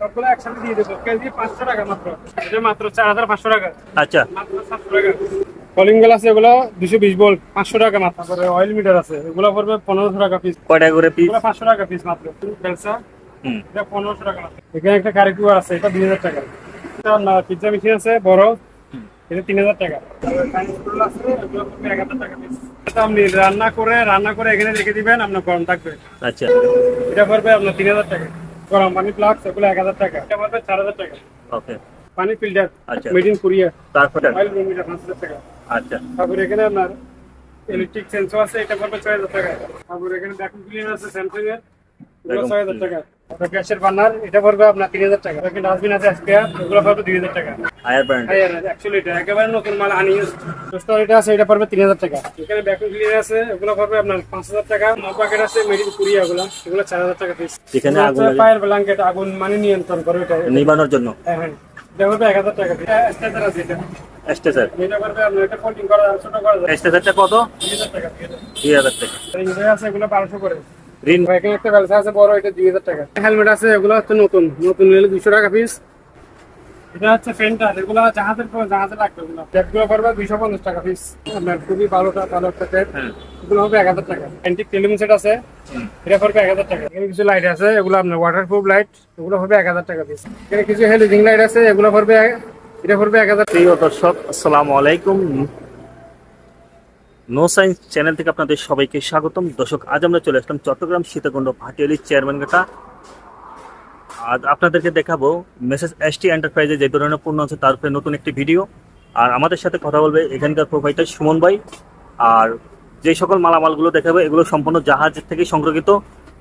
সবগুলো একসাথে দিয়ে দেবো। কেজি পাঁচশো টাকা মাত্র। এটা মাত্র চার হাজার পাঁচশো টাকা। আচ্ছা। মাত্র সাতশো টাকা। কলিং বেল আছে এগুলো দুশো বিশ ভোল্ট পাঁচশো টাকা মাত্র। তারপরে অয়েল মিটার আছে এগুলো পড়বে পনেরোশো টাকা পিস কয়টা করে পিস পাঁচশো টাকা পিস মাত্র। বেলসা এটা পনেরোশো টাকা মাত্র। এখানে একটা কারি কুয়ার আছে এটা দুই হাজার টাকা। পিৎজা মেশিন আছে বড়। এটা তিন হাজার টাকা। আপনি রান্না করে রান্না করে এখানে রেখে দিবেন আপনার গরম থাকবে। আচ্ছা। এটা পড়বে আপনার তিন হাজার টাকা। গরম পানি ফ্লাক্স এগুলো এক হাজার টাকা। এটা পড়বে চার হাজার টাকা। ওকে পানি ফিল্টার আচ্ছা। মেড ইন কোরিয়া তারপরে? অয়েল রুম মিটার পাঁচ হাজার টাকা। আচ্ছা। তারপরে এখানে আপনার ইলেকট্রিক সেন্সর আছে এটা পড়বে ছয় হাজার টাকা। তারপরে এখানে ভ্যাকুম ক্লিনার আছে স্যামসাং এর। এগুলো Vacuum ছয় হাজার টাকা। তারপরে গ্যাসের বার্নার এটা পড়বে আপনার তিন হাজার টাকা। ডাস্টবিন আছে স্পেয়ার এগুলো পড়বে দুই হাজার টাকা। Higher brand. অ্যাকচুয়ালি এটা একেবারে নতুন মাল আনইউজ টোস্টার এটা আছে এটা পড়বে তিন হাজার টাকা। এখানে ভ্যাকুম ক্লিনার আছে এগুলো পড়বে আপনার পাঁচ হাজার টাকা। মপ প্যাকেট আছে মেড ইন এগুলো এগুলো চার হাজার টাকা পিস এখানে আগুন ফায়ার ব্ল্যাঙ্কেট আগুন মানে নিয়ন্ত্রণ করে এটা নিবানোর জন্য। হ্যাঁ হ্যাঁ। এটা পড়বে এক হাজার টাকা আছে এটা। এটা করবে আপনার এটা ফোল্ডিং করা ছোট করা কত? দুই হাজার টাকা দুই হাজার টাকা। আছে এগুলো বারোশো করে। এখানে একটা আছে বড় এটা দুই হাজার টাকা। হেলমেট আছে এগুলো হচ্ছে নতুন। নতুন নিলে দুশো টাকা পিস এটা হচ্ছে ফেন্টার এগুলো জাহাজের পর জাহাজে লাগবে এগুলো। ট্যাপগুলো পড়বে দুইশো পঞ্চাশ টাকা পিস আপনার খুবই ভালোটা ভালো একটা ট্যাপ হ্যাঁ। এগুলো হবে এক হাজার টাকা। অ্যান্টিক টেলিং সেট আছে। এটা পড়বে এক হাজার টাকা। এখানে কিছু লাইট আছে এগুলো আপনার ওয়াটারপ্রুফ লাইট এগুলো হবে এক হাজার টাকা পিস এখানে কিছু হেলিজিং লাইট আছে এগুলো পড়বে এটা পড়বে এক হাজার প্রিয় দর্শক আসসালামু আলাইকুম। নো সায়েন্স চ্যানেল থেকে আপনাদের সবাইকে স্বাগতম। দর্শক, আজ আমরা চলে আসলাম চট্টগ্রাম সীতাকুণ্ড ভাটিয়ালি চেয়ারম্যান ঘাটা আজ আপনাদেরকে দেখাবো মেসেজ এস টি এন্টারপ্রাইজে যে ধরনের পণ্য আছে, তার উপরে নতুন একটি ভিডিও আর আমাদের সাথে কথা বলবে এখানকার প্রোভাইডার সুমন ভাই। আর যে সকল মালামালগুলো দেখাবে, এগুলো সম্পূর্ণ জাহাজ থেকে সংগ্রহিত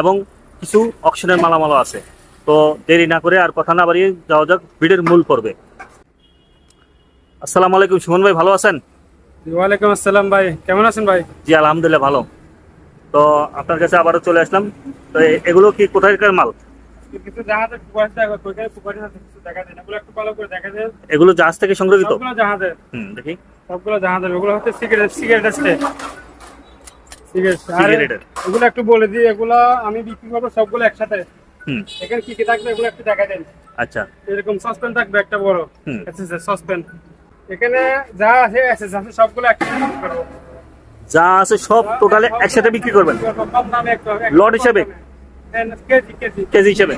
এবং কিছু অকশনের মালামালও আছে। তো দেরি না করে আর কথা না বাড়িয়ে যাওয়া যাক, ভিডিওর মূল পর্বে। আসসালামু আলাইকুম সুমন ভাই, ভালো আছেন? ওয়ালাইকুম আসসালাম ভাই কেমন আছেন ভাই? জি আলহামদুলিল্লাহ ভালো। তো আপনার কাছে আবারও চলে আসলাম। তো এগুলো কি কোথায়কার মাল? কিছু যায় এগুলো জাহাজ থেকে সংগ্রহিত জাহাজের। হুম দেখি। সবগুলো জাহাজের। ওগুলো হচ্ছে সিগারেট সিগারেট আছে। এগুলো একটু বলে দিই এগুলো আমি বিক্রি করব সবগুলো একসাথে। এখানে কি কি থাকবে এগুলো একটু দেখা দেন আচ্ছা। এরকম সসপেন থাকবে একটা বড়। হুম। সসপেন এখানে যা আছে এসএস আছে সবগুলো একসাথে করব। যা আছে সব টোটালে একসাথে বিক্রি করবেন? লট হিসেবে? কেজি হিসেবে?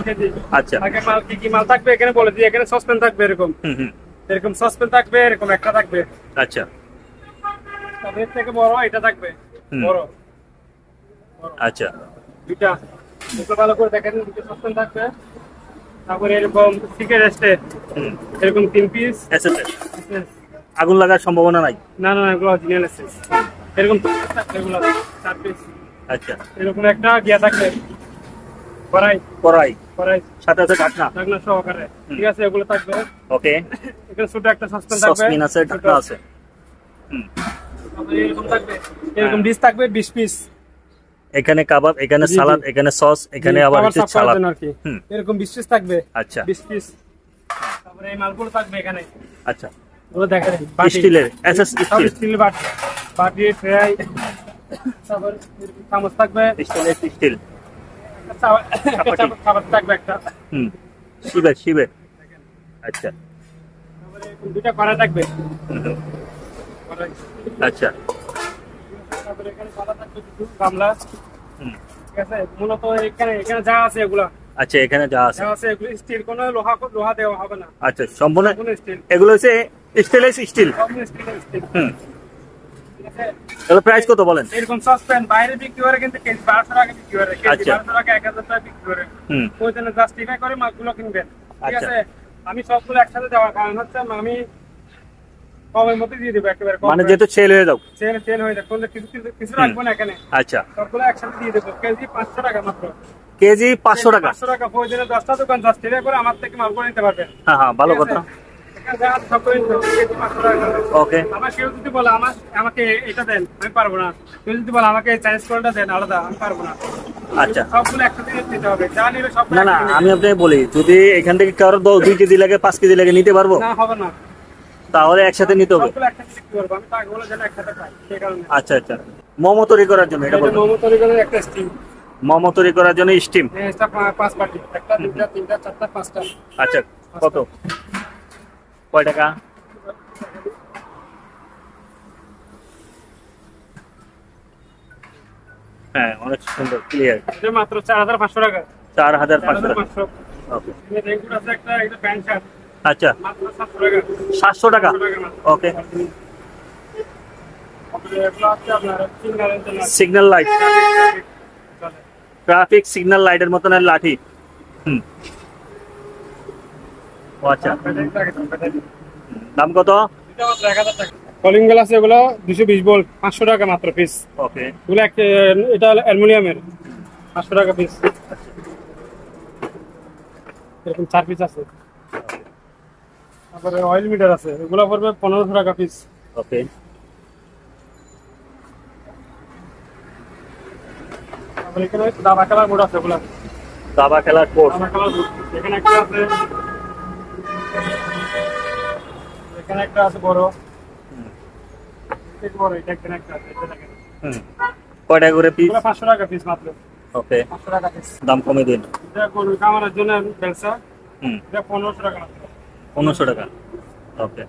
আচ্ছা। আগে মাল কি কি মাল থাকবে? এখানে বলে দিই এখানে সসপেন থাকবে এরকম। এরকম সসপেন থাকবে এরকম একটা থাকবে। আচ্ছা। তারপরে এর থেকে বড় এটা থাকবে। বড়। আচ্ছা। দুইটা। দুটো ভালো করে দেখেন দুটো সসপেন থাকবে। তারপরে এরকম সিগারেট এরকম তিন পিস এসএসএ আগুন লাগার সম্ভাবনা নাই? না না এগুলো অরিজিনাল এরকম এগুলো চার পিস আচ্ছা। এরকম একটা গিয়া কড়াই। সাথে আছে ঢাকনা? ঢাকনা সহকারে। ঠিক আছে এগুলো থাকবে। ওকে। এখানে ছোট একটা সসপেন থাকবে। আছে ঢাকনা আছে। হুম। এরকম থাকবে। এরকম ডিশ থাকবে বিশ পিস এখানে কাবাব এখানে। সালাদ এখানে সস এখানে আবার হচ্ছে সালাদ। এরকম বিশ পিস থাকবে। আচ্ছা। বিশ পিস তারপরে এই মালগুলো থাকবে এখানে। আচ্ছা। ওগুলো দেখা যায় স্টিলের এসএস স্টিল। স্টিল বাটি। বাটি ট্রাই তারপর চামচ থাকবে। স্টিলের স্টিল। একটা চামচ- একটা চামচ খাবার থাকবে একটা। হুম শিবের শিবের আচ্ছা। তারপরে এরকম থাকবে। হুম, হুম। কড়াই। আচ্ছা। তারপরে এখানে কলা থাকবে দুটো গামলা। হুম। ঠিক আছে? মূলত এখানে এখানে যা আছে এগুলা। আচ্ছা এখানে যা আছে। যা আছে এগুলো স্টিল কোনো লোহা লোহা দেওয়া হবে না। আচ্ছা সম্পূর্ণ এগুলো হচ্ছে স্টেনলেস স্টিল। হুম এগুলো প্রাইস কত বলেন? এরকম সসপ্যান বাইরে বিক্রি করে কিন্তু কেজি বারোশো টাকা বিক্রি করে কেজি আচ্ছা। বারোশো টাকা এক হাজার টাকা বিক্রি করে। হুম। ওই জন্য জাস্টিফাই করে মাছগুলো কিনবেন। ঠিক আচ্ছা। আছে? আমি সবগুলো একসাথে দেওয়ার কারণ হচ্ছে আমি কমের মধ্যে দিয়ে দেবো একেবারে মানে যেহেতু সেল হয়ে যাও সেল সেল হয়ে করলে কিছু কিছু রাখব না এখানে। আচ্ছা। সবগুলো একসাথে দিয়ে দেবো। কেজি পাঁচশো টাকা মাত্র। কেজি পাঁচশো টাকা। পাঁচশো টাকা। প্রয়োজনে দশটা দোকান করে আমার থেকে মালগুলো নিতে পারবেন। হ্যাঁ হ্যাঁ ভালো কথা। এখানে যা আছে সবগুলো নিতে হবে, কেজি 500 টাকা করে। ওকে আমার কেউ যদি বলে আমার আমাকে এটা দেন আমি পারব না। কেউ যদি বলে আমাকে চাইনিজ কলটা দেন আলাদা আমি পারব না। আচ্ছা। না না আমি আপনাকে বলি যদি এখান থেকে কারও দুই কেজি লাগে পাঁচ কেজি লাগে নিতে পারব? না হবে না। তাহলে একসাথে নিতে হবে। আচ্ছা আচ্ছা। মোমো তৈরি করার জন্য এটা মোমো তৈরি করার একটা স্টিম মোমো তৈরি করার জন্য স্টিম এটা পা- পাঁচ একটা তিনটা চারটা পাঁচটা। আচ্ছা কত? কয় টাকা? হ্যাঁ অনেক সুন্দর ক্লিয়ার এটা মাত্র চার হাজার পাঁচশো টাকা। চার হাজার পাঁচশো টাকা। আচ্ছা। সাতশো টাকা। Okay signal light. Traffic signal লাইটের মতন লাঠি। হুম। ও আচ্ছা। দাম কত? কলিং বেল আছে এগুলো দুশো বিশ ভোল্ট পাঁচশো টাকা মাত্র পিস ওকে এগুলো এটা অ্যালুমিনিয়ামের পাঁচশো টাকা পিস এরকম চার পিস আছে। তারপরে অয়েল মিটার আছে এগুলো পড়বে পনেরোশো টাকা পিস ওকে তারপরে এখানে দাবা খেলার বোর্ড আছে এগুলো। দাবা খেলার কোর্স দাবা খেলার বোর্ড এখানে একটা আছে এখানে একটা আছে বড়। একটু বড় এটা এখানে একটা আছে এটা দেখেন। হুম। কয়টা করে পিস পাঁচশো টাকা পিস মাত্র। ওকে। পাঁচশো টাকা পিস দাম কমে দিন। এটা কোন কামানোর জন্য ব্যবসা হুম। এটা পনেরোশো টাকা মাত্র। পনেরোশো টাকা। ওকে।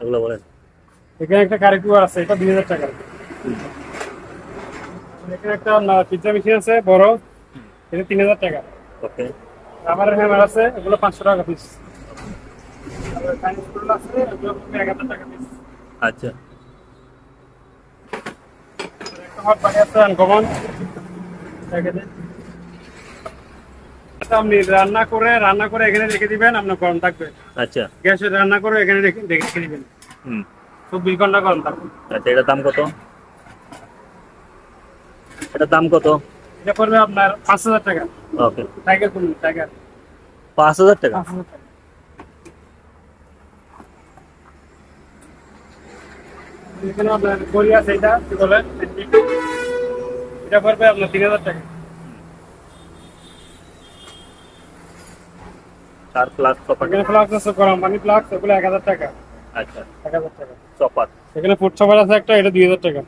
এগুলো বলেন। এখানে একটা কারিকুয়ার আছে এটা দুই হাজার টাকা। এখানে একটা পিৎজা মেশিন আছে বড়। এটা তিন হাজার টাকা। ওকে। রাবারের হ্যামার আছে এগুলো পাঁচশো টাকা পিস আচ্ছা। আনকমন আপনি রান্না করে রান্না করে এখানে রেখে দিবেন আপনার গরম থাকবে। আচ্ছা। গ্যাসে রান্না করে এখানে রেখে রেখে দিবেন। হুম। চব্বিশ ঘণ্টা গরম থাকবে। আচ্ছা এটার দাম কত? এটার দাম কত? এটা পড়বে আপনার পাঁচ হাজার টাকা। ওকে। টাইগার কোন টাইগার পাঁচ হাজার টাকা? এখানে আপনার গড়ি আছে এটা কি বলে এটা পড়বে আপনার তিন হাজার টাকা। চার প্লাস চপার এখানে আছে গরম পানি ফ্লাক্স ওগুলো এক হাজার টাকা। আচ্ছা। এক হাজার টাকা। চপার এখানে ফুড সবার আছে একটা এটা দুই হাজার টাকা।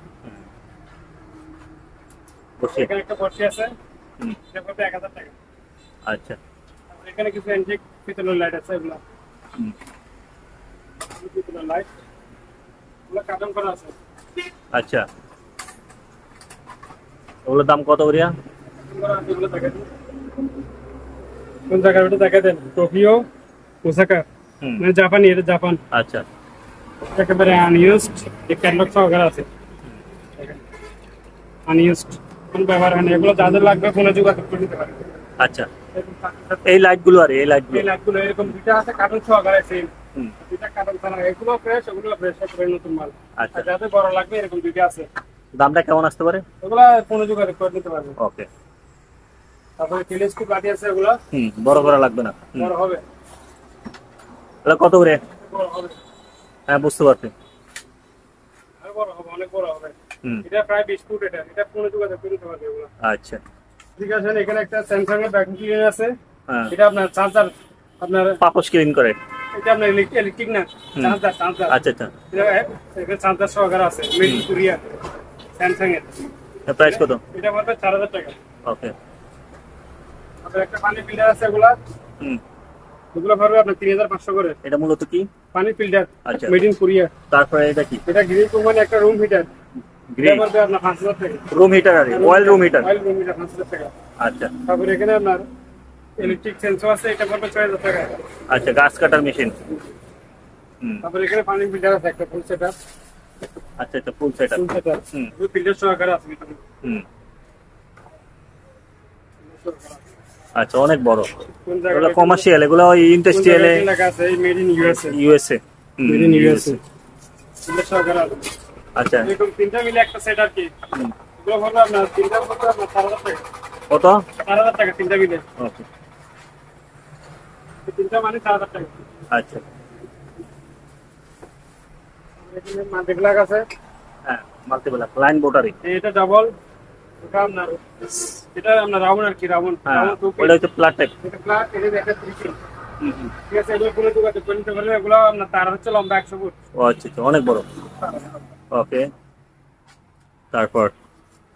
বসে এখানে একটা বর্ষি আছে হুম, এটা পড়বে এক হাজার টাকা আচ্ছা তারপরে এখানে কিছু অ্যান্টিক পিতলের লাইট আছে এগুলো হুম, পিতলের লাইট এগুলো কার্টন করা আছে আচ্ছা ওগুলোর দাম কত করিয়া কার্টন করা আছে এগুলো দেখা দিন কোন জায়গার ওটা দেখা দেন টোকিও ওসাকা হুম, মানে জাপানি এটা জাপান আচ্ছা একেবারে আনইউজড এই ক্যাটলগ সহকারে আছে আনইউজড কোন ব্যবহার হয় না। এগুলো যাদের লাগবে ফোনে যোগাযোগ করে নিতে পারে আচ্ছা। এই লাইটগুলো আর এই লাইটগুলো এই লাইটগুলো এরকম দুইটা আছে কার্টন সহকারে সেম দুইটা কার্টন ছাড়া এগুলো ফ্রেশ ওগুলো ফ্রেশ একেবারে নতুন মাল। আচ্ছা। যাদের বড় লাগবে এরকম দুইটা আছে। দামটা কেমন আসতে পারে? ওগুলা ফোনে যোগাযোগ করে নিতে পারবে ওকে। তারপরে টেলিস্কোপ লাঠি আছে ওগুলা হুম বড় করা লাগবে না। বড় হবে। এটা কত করে? বড় হবে। হ্যাঁ বুঝতে পারছি। আর বড় হবে অনেক বড় হবে। এটা প্রায় বিশ ফুট এটা এটা ফোনে যোগাযোগ করে নিতে পারবে ওগুলা আচ্ছা। ঠিক আছে এখানে একটা স্যামসাং এর ব্যাক ক্লিন আছে। হ্যাঁ। এটা আপনার চার্জার আপনার পাপস ক্লিন করে। এটা আপনার ইলেকট্রিক না চার্জার চার্জার আচ্ছা আচ্ছা। এটা চার্জার সহকারে আছে মেড ইন কোরিয়া স্যামসাং এর। প্রাইস কত? এটা পড়বে চার হাজার টাকা। ওকে আপনার একটা পানি ফিল্টার আছে এগুলা। হুম। এগুলো পড়বে আপনার তিন হাজার পাঁচশো করে। এটা মূলত কি? পানি ফিল্টার আচ্ছা। মেড ইন কোরিয়া তারপরে এটা কি? এটা গ্রিল কোম্পানি একটা রুম হিটার গ্রিল আপনার পাঁচ হাজার টাকা রুম হিটার আর oil room heater oil room heater পাঁচ হাজার টাকা আচ্ছা। তারপরে এখানে আপনার ইলেকট্রিক সেন্সর আছে এটা পড়বে ছয় হাজার টাকা। আচ্ছা গাছ কাটার মেশিন তারপরে এখানে পানি ফিল্টার আছে একটা ফুল আচ্ছা আচ্ছা ফুল সেট ফুল সেট হুম। ফিল্টার সহকারে আছে হুম। filter সহকারে আছে। আচ্ছা অনেক বড়। এগুলো কমার্শিয়াল এগুলো ওই ইন্ডাস্ট্রিয়ালে made in USA USA made in USA filter সহকারে আছে। আচ্ছা। এরকম তিনটা মিলে একটা সেট আর কি। এগুলো পড়বে আপনার তিনটা পড়বে আপনার চার হাজার টাকা। কত? চার হাজার টাকা তিনটা মিলে। ওকে তিনটা মানে চার হাজার টাকা। আচ্ছা। এখানে আছে। হ্যাঁ মাল্টিপল লাইন বোটারি। এটা ডাবল এটা আপনার এটা আপনার রাউন্ড আর কি রাউন্ড হ্যাঁ রাউন্ড টু ওটা হচ্ছে প্লাট টাইপ এটা প্লাগ এটা একটা থ্রি পিন ঠিক আছে এগুলো করে আপনার তার হচ্ছে লম্বা একশো ফুট। ও আচ্ছা আচ্ছা অনেক বড়। ওকে। তারপর?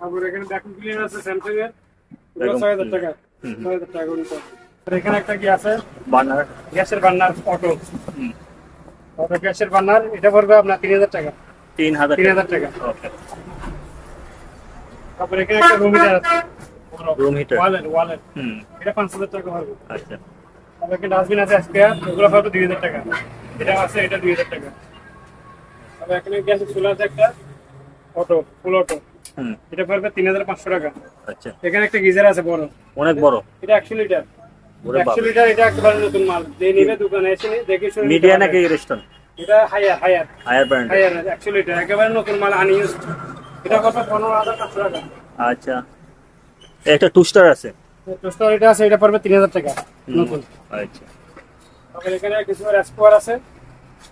তারপর এখানে ভ্যাকুম ক্লিনার আছে স্যামসাং এর। এগুলো Vacuum ছয় হাজার cleaner। টাকা। হুম, হুম। ছয় হাজার টাকা করে আর এখানে একটা কি আছে? বার্নার। গ্যাসের বার্নার অটো। অটো গ্যাসের বার্নার এটা পড়বে আপনার তিন হাজার টাকা। তিন হাজার তিন হাজার টাকা। ওকে। তারপর এখানে একটা রুম হিটার আছে। রুম হিটার ওয়ালের ওয়ালের হুম। এটা পাঁচ হাজার টাকা পড়বে। আচ্ছা। তারপর এখানে ডাস্টবিন আছে স্পেয়ার ওগুলো পড়বে দুই হাজার টাকা। এটা আছে এটা দুই হাজার টাকা। তারপর এখানে গ্যাসের চুলা আছে একটা অটো ফুল অটো এটা পড়বে তিন হাজার পাঁচশো টাকা। আচ্ছা। এখানে একটা গিজার আছে বড়। অনেক বড়। এটা একশো লিটার। একশো লিটার এটা একেবারে নতুন মাল। যে নিবে দোকানে এসে দেখে শুনে মিডিয়া নাকি রেস্টুরেন্ট এটা Haier Haier Haier brand Haier একশো লিটার। একেবারে নতুন মাল আনইউজ এটা কত পনেরো হাজার পাঁচশো টাকা। আচ্ছা। একটা টুস্টার আছে? টোস্টার এটা আছে এটা পড়বে তিন হাজার টাকা। নতুন। আচ্ছা। এখানে কিছু রেস্পোয়ার আছে।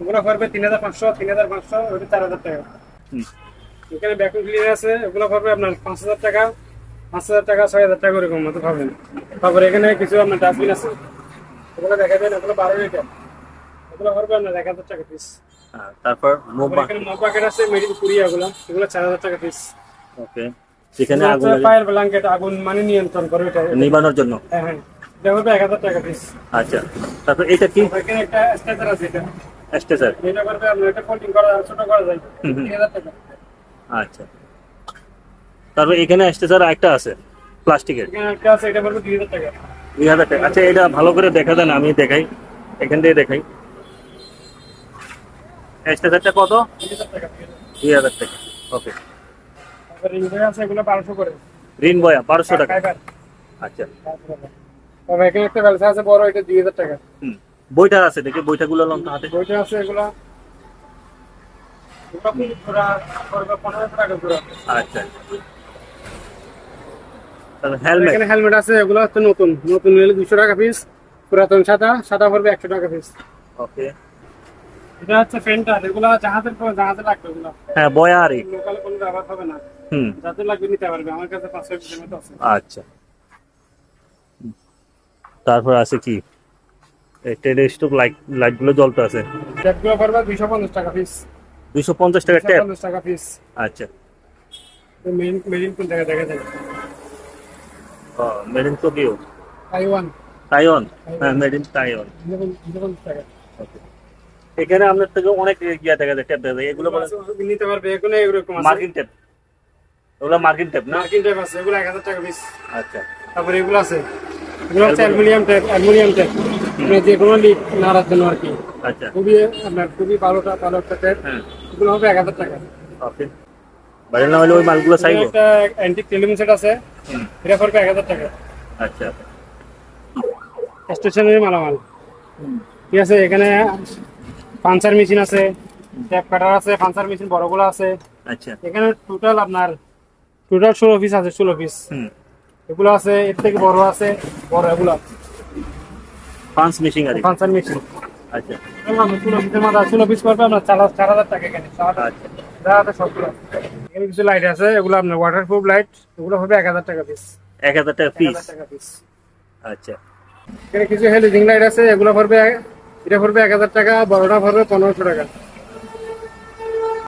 ওগুলো পড়বে তিন হাজার পাঁচশো তিন হাজার পাঁচশো ওটা চার হাজার টাকা। হুম। এখানে ভ্যাকুম ক্লিনার আছে ওগুলো পড়বে আপনার পাঁচ হাজার টাকা পাঁচ হাজার টাকা ছয় হাজার টাকা এরকম মতো পাবেন তারপর এখানে কিছু আপনার ডাস্টবিন আছে ওগুলো দেখা যায় ওগুলো বারো লিটার। ওগুলো পড়বে আপনার এক হাজার টাকা পিস তারপর প্যাকেট আছে মেডিন কুড়িয়া ওগুলো এগুলো চার হাজার টাকা পিস ওকে সেখানে আগুন ফায়ার ব্ল্যাঙ্কেট আগুন মানে নিয়ন্ত্রণ করে এটা নিবানোর জন্য? হ্যাঁ হ্যাঁ। এটা পড়বে এক হাজার টাকা পিস আচ্ছা। তারপর এটা কি? এখানে একটা স্ট্রেচার আছে এটা। স্টেসার এটা করবে আপনার এটা ফোল্ডিং করা ছোট করা যায়। টাকা। আচ্ছা। তারপর এখানে স্টেসার একটা আছে প্লাস্টিকের। এখানে একটা আছে এটা দুই হাজার টাকা। দুই হাজার টাকা। আচ্ছা এটা ভালো করে দেখা দেন আমি দেখাই। এখান থেকে দেখাই। স্টেসারটা কত? দুই হাজার টাকা টাকা। ওকে। তারপর রিংটাই আছে এগুলো বারোশো করে। ঋণ বয়া বারোশো টাকা। আচ্ছা। তবে এখানে একটা ব্যবসা আছে বড় এটা দুই হাজার টাকা। হুম। বইটা আছে দেখি বইটাগুলো লন তো হাতে বইটা আছে এগুলা। আচ্ছা। হেলমেট এখানে হেলমেট আছে এগুলো হচ্ছে নতুন। নতুন নিলে দুশো টাকা পিস পুরাতন সাদা সাদা পড়বে একশো টাকা পিস ওকে। এটা হচ্ছে ফেন্টার এগুলো জাহাজের জাহাজে লাগবে এগুলো। হ্যাঁ কোনো ব্যবহার হবে না। হুম। লাগবে নিতে পারবে আমার কাছে পাঁচশো পিসের মতো আছে। আচ্ছা। তারপর আছে কি? টেলিস্কোপ লাইট লাইটগুলো জ্বলতে আছে। ট্যাপগুলো দুইশো পঞ্চাশ টাকা পিস দুইশো পঞ্চাশ টাকা ট্যাপ পঞ্চাশ টাকা পিস আচ্ছা। মেইন মেরিন কোন জায়গায় দেখা যায়। Made in Tokyo Taiwan Taiwan হ্যাঁ মেড তাইওয়ান এখানে আপনার থেকে অনেক ইয়া দেখা যায় ট্যাপ দেখা যায়। এগুলো নিতে পারবে এগুলো এরকম আছে। মার্কিন ট্যাপ ওগুলো মার্কিন ট্যাপ না? মার্কিন টাইপ আছে এগুলো এক হাজার টাকা পিস আচ্ছা। তারপরে এগুলো আছে। এগুলো হচ্ছে অ্যালুমিনিয়াম টাইপ অ্যালুমিনিয়াম টাইপ মানে যে কোনো লিক নাড়ার জন্য আর কি। আচ্ছা। খুবই আপনার খুবই ভালোটা ভালো একটা টাইপ হ্যাঁ। এগুলো হবে এক হাজার টাকা। ওকে বাইরে না হলে ওই মালগুলো এখানে চাইব একটা অ্যান্টিক টেলিভিশন সেট আছে। হুম, এটা পড়বে এক হাজার টাকা। আচ্ছা। স্টেশনারি মালামাল। ঠিক আছে এখানে পাঞ্চার মেশিন আছে ট্যাপ কাটার আছে পাঞ্চার মেশিন বড়গুলো আছে। আচ্ছা। এখানে টোটাল আপনার টোটাল ষোলো পিস আছে ষোলো পিস হুম। এগুলো আছে এর থেকে বড় আছে বড় এগুলো পাঁচ মিশিং আছে মেশিন আচ্ছা ষোলো পিসের মাথা ষোলো পিস পড়বে আপনার চার চার হাজার টাকা এখানে আচ্ছা সবগুলো এখানে কিছু লাইট আছে এগুলো আপনার ওয়াটারপ্রুফ লাইট এগুলো হবে এক হাজার টাকা পিস এক হাজার টাকা এক হাজার টাকা পিস আচ্ছা। এখানে কিছু হেলিজিং লাইট আছে এগুলো পড়বে এটা পড়বে এক হাজার টাকা বড়টা পড়বে পনেরোশো টাকা।